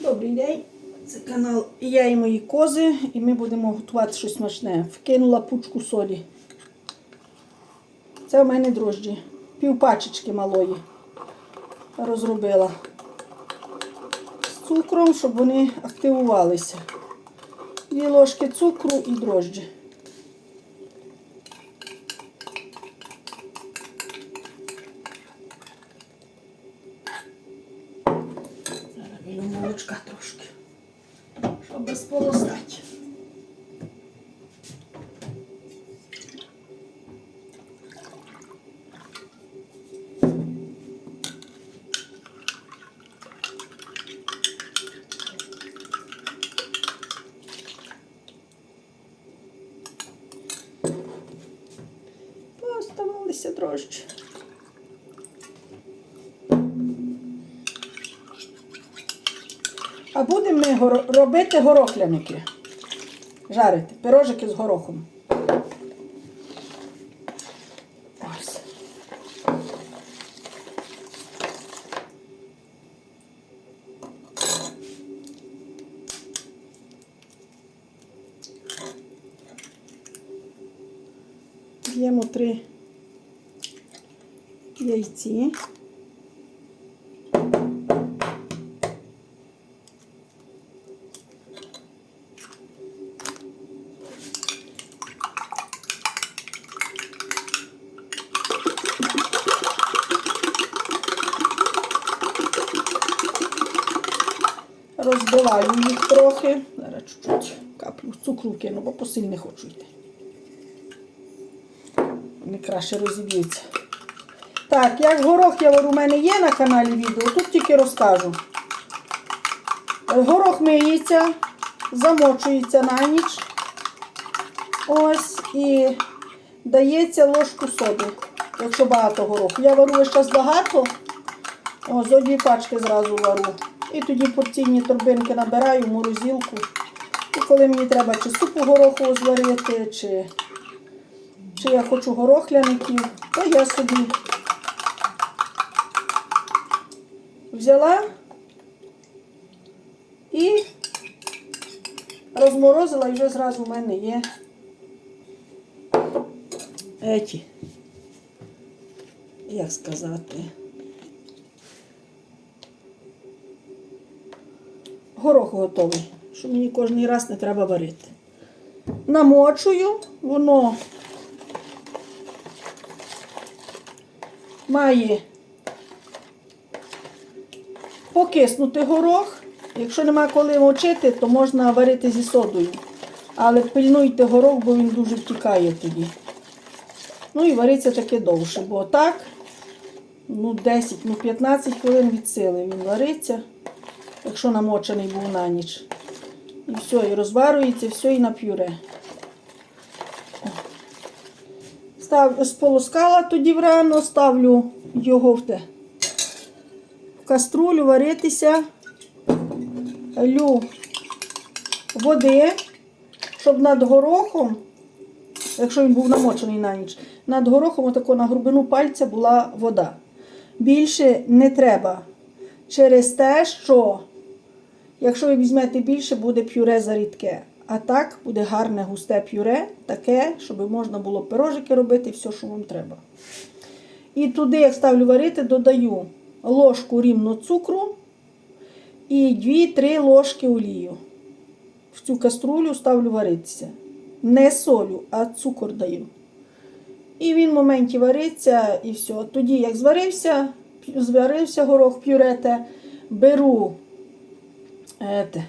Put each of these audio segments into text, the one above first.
Добрий день. Це канал Я і мої кози, і ми будемо готувати щось смачне. Вкинула пучку солі. Це в мене дрожджі. Півпачечки малої розробила. З цукром, щоб вони активувалися. Дві ложки цукру і дрожджі. Зараз вілю молочка трошки, щоб сполоснати. Поставилися дрожджі. А будемо ми горо- робити горохляники. Жарити пирожики з горохом. Ось. Б'ємо три яйці. Розбиваю їх трохи. Зараз чуть-чуть каплю цукру кину, бо посильно хочу йти. Вони краще розіб'ються. Так, як горох я варю, у мене є на каналі відео, тут тільки розкажу. Горох миється, замочується на ніч. Ось і дається ложку соди, якщо багато гороху. Я варю час багато. О, дві пачки зразу вару. І тоді порційні торбинки набираю в морозилку. І коли мені треба чи супу гороху зварити, чи, чи я хочу горохляників, то я собі взяла і розморозила і вже зразу в мене є еті, як сказати. Горох готовий, що мені кожен раз не треба варити. Намочую, воно має покиснути горох. Якщо нема коли мочити, то можна варити зі содою. Але пильнуйте горох, бо він дуже втікає тоді. Ну і вариться таке довше, бо так, ну 10, ну 15 хвилин від сили він вариться якщо намочений був на ніч. І все, і розварюється, все і на пюре. Став, сполоскала тоді врано, ставлю його в те. В каструлю варитися, лю води, щоб над горохом, якщо він був намочений на ніч, над горохом отако на грубину пальця була вода. Більше не треба. Через те, що якщо ви візьмете більше, буде пюре зарідке. А так буде гарне густе пюре, таке, щоб можна було пирожики робити, все, що вам треба. І туди, як ставлю варити, додаю ложку рівно цукру і 2-3 ложки олію. В цю каструлю ставлю варитися. Не солю, а цукор даю. І він в моменті вариться і все. Тоді, як зварився, зварився горох пюрете, беру. Ете,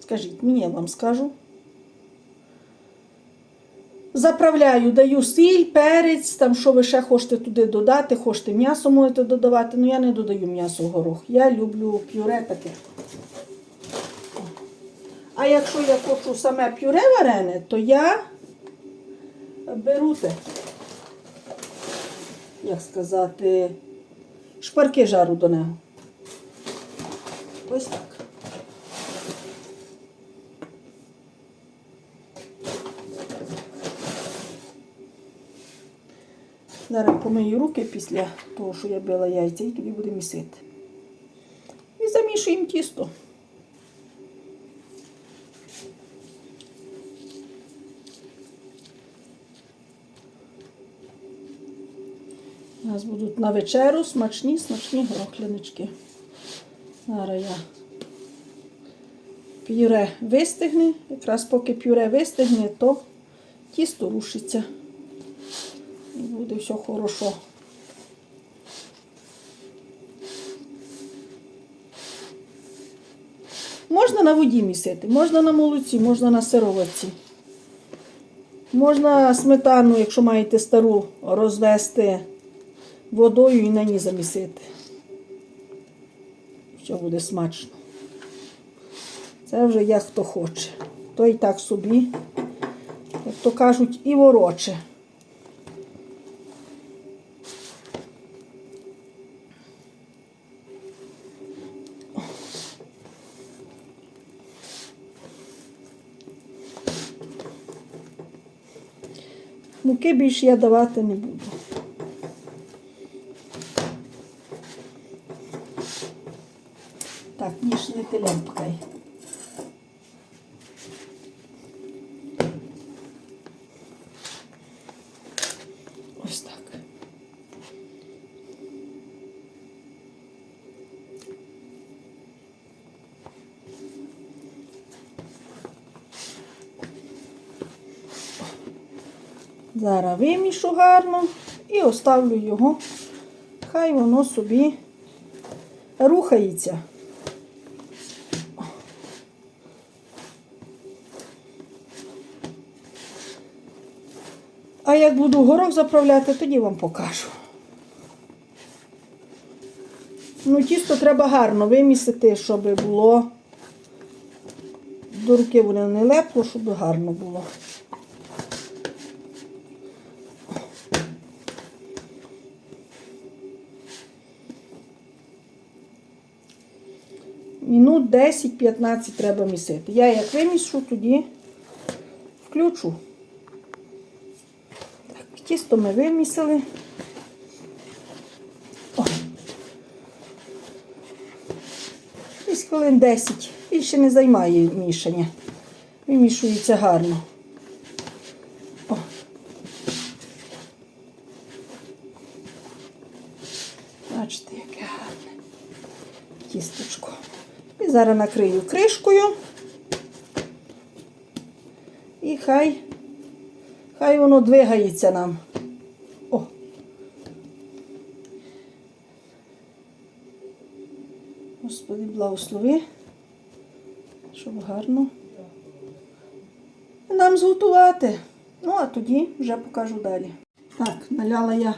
скажіть, мені я вам скажу. Заправляю, даю сіль, перець, там що ви ще хочете туди додати, хочете м'ясо можете додавати. Ну я не додаю м'ясо в горох. Я люблю пюре таке. А якщо я хочу саме пюре варене, то я беру те, як сказати, шпарки жару до нього. Ось так. Зараз помию руки після того, що я била яйця, і тоді буду місити. І замі- вимішуємо тісто. У нас будуть на вечеру смачні, смачні грохлянички. Зараз пюре вистигне. Якраз поки пюре вистигне, то тісто рушиться. І буде все хорошо. Можна на воді місити, можна на молоці, можна на сироватці. Можна сметану, якщо маєте стару, розвести водою і на ній замісити. Що буде смачно. Це вже як хто хоче. То і так собі, як то кажуть, і вороче. Муки більше я давати не буду. Так, ніж не телем. Ось так. Зараз вимішу гарно і оставлю його. Хай воно собі рухається. Як буду горох заправляти, тоді вам покажу. Ну, тісто треба гарно вимісити, щоб було до руки воно не лепло, щоб гарно було. Мінут 10-15 треба місити. Я як вимішу, тоді включу. Тісто ми вимісили. О. Десь хвилин 10. Більше не займає мішання. Вимішується гарно. О. Бачите, яке гарне тістечко. І зараз накрию кришкою. І хай, хай воно двигається нам. О. Господи, благослови, щоб гарно нам зготувати. Ну, а тоді вже покажу далі. Так, наляла я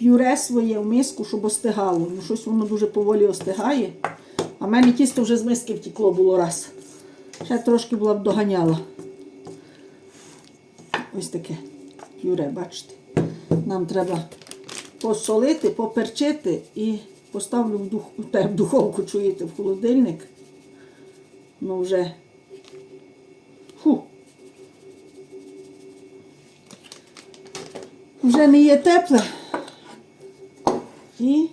пюре своє в миску, щоб остигало. Ну, щось воно дуже поволі остигає. А в мене тісто вже з миски втекло було раз. Ще трошки була б доганяла. Ось таке пюре, бачите. Нам треба посолити, поперчити і поставлю в, дух, в духовку, чуєте, в холодильник. Ну вже. Фу. Вже не є тепле. І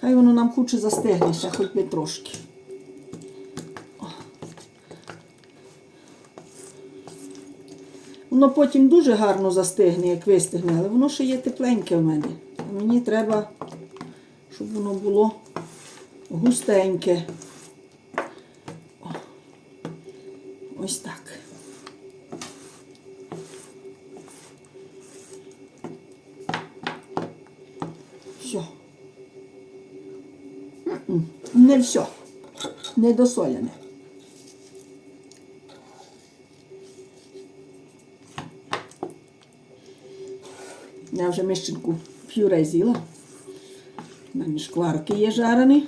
хай воно нам хоче застигне ще хоч би трошки. Воно потім дуже гарно застигне, як вистигне, але воно ще є тепленьке в мене. Мені треба, щоб воно було густеньке. Ось так. Все. Не все. Не досолене. Я вже мищенку пюре з'їла. У мене шкварки є жарені.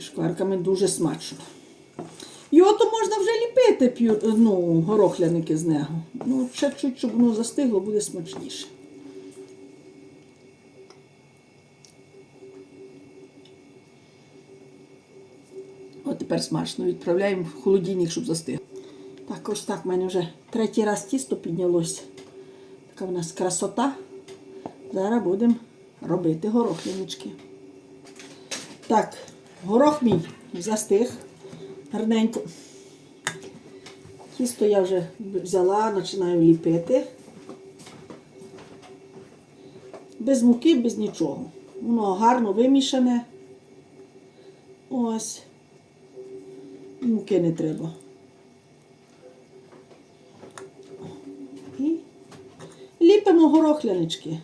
Шкварками дуже смачно. Його то можна вже ліпити п'ю, ну, горохляники з нього. Ну, ще чуть, щоб воно застигло, буде смачніше. От тепер смачно. Відправляємо в холодильник, щоб застиг. Так, ось так в мене вже третій раз тісто піднялося. Така в нас красота. Зараз будемо робити горохлянички. Так, горох мій застиг гарненько. Тісто я вже взяла, починаю ліпити. Без муки, без нічого. Воно гарно вимішане. Ось. Муки не треба. І ліпимо горохлянички.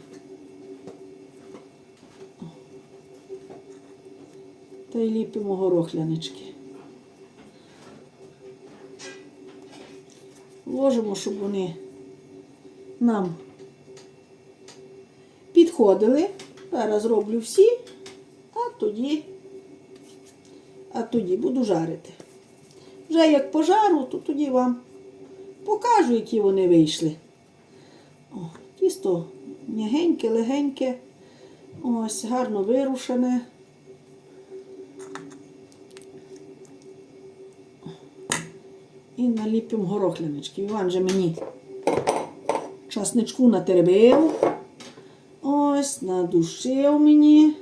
Та й ліпимо горохлянички. Ложимо, щоб вони нам підходили. Зараз роблю всі, а тоді, а тоді буду жарити. Вже як пожару, то тоді вам покажу, які вони вийшли. О, тісто м'ягеньке, легеньке, ось гарно вирушене. І наліпимо горохлянички. Іван же мені часничку натеребив. Ось, надушив мені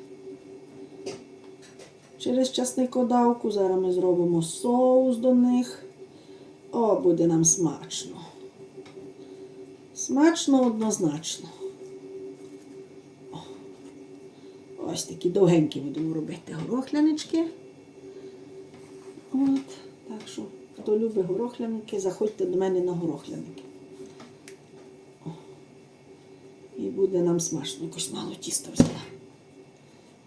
через часникодавку. Зараз ми зробимо соус до них. О, буде нам смачно. Смачно однозначно. О, Ось такі довгенькі будемо робити горохлянички. От, так що, хто любить горохляники, заходьте до мене на горохляники. О, І буде нам смачно. Якось мало тіста взяла.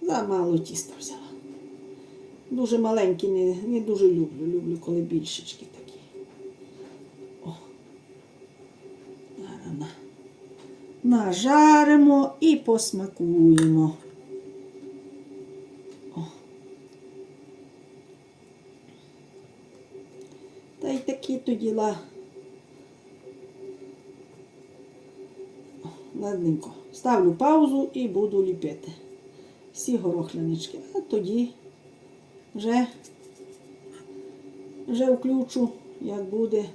За мало тіста взяла. Дуже маленькі, не, не дуже люблю. Люблю, коли більшечки такі. О. Зараз на. Нажаримо і посмакуємо. О. Та й такі то діла. Ладненько. Ставлю паузу і буду ліпити. Всі горохлянички. А тоді вже, вже включу, як буде.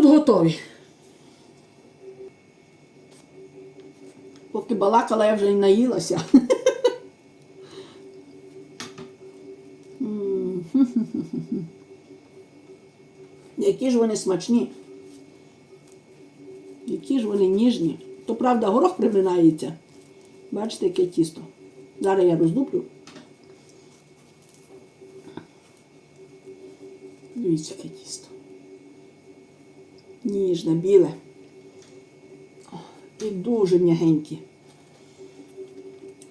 Будуть готові. Поки балакала, я вже і наїлася. Які ж вони смачні. Які ж вони ніжні. То правда, горох приминається. Бачите, яке тісто. Зараз я роздуплю. Дивіться, яке тісто. Ніжне, біле. І дуже м'ягенькі.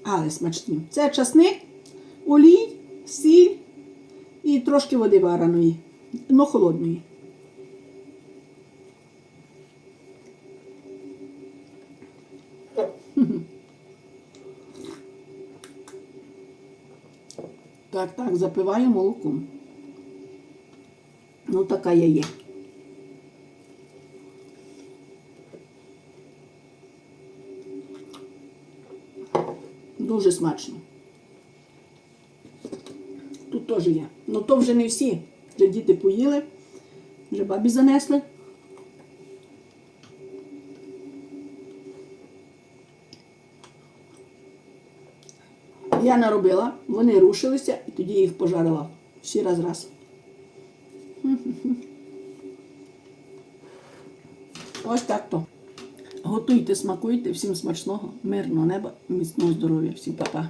Але смачні. Це часник, олій, сіль і трошки води вареної, но холодної. Так, так, запиваю молоком. Ну, така я є. Дуже смачно. Тут теж є. Ну то вже не всі. Вже діти поїли, вже бабі занесли. Я наробила, вони рушилися і тоді їх пожарила. Всі раз раз. Ось так то. Готуйте, смакуйте, всім смачного, мирного неба, міцного здоров'я, всім па-па.